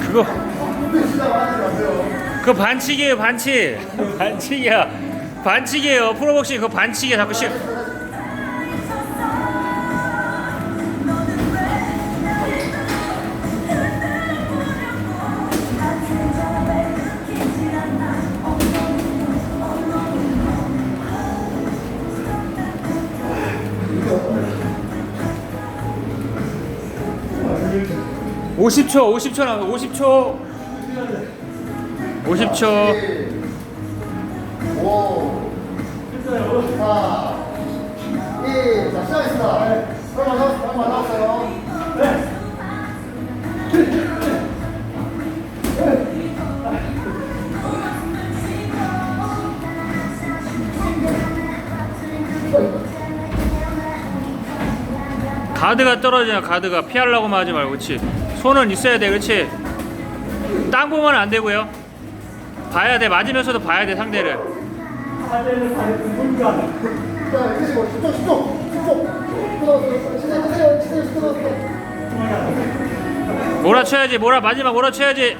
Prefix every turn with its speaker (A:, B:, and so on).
A: 그거. 그 반칙이에요 반칙. 반칙이야. 반칙이에요. 프로복싱 그거 반칙이야 자꾸 시 오십 초 오십 초 남았어 오십 초 오십 초
B: 5, 4, 1. 자, 시작하겠습니다. 얼마 남았어요? 얼마 남았어요?
A: 가드가 떨어지냐 가드가 피하려고만 하지 말고 그렇지 손은 있어야 돼 그렇지 땅 보면 안 되고요 봐야 돼 맞으면서도 봐야 돼 상대를
B: 자, 끝이 뭐, 10초, 10초, 10초. 끊어서, 시작하세요. 시작하세요.
A: 몰아쳐야지 몰아 마지막 몰아쳐야지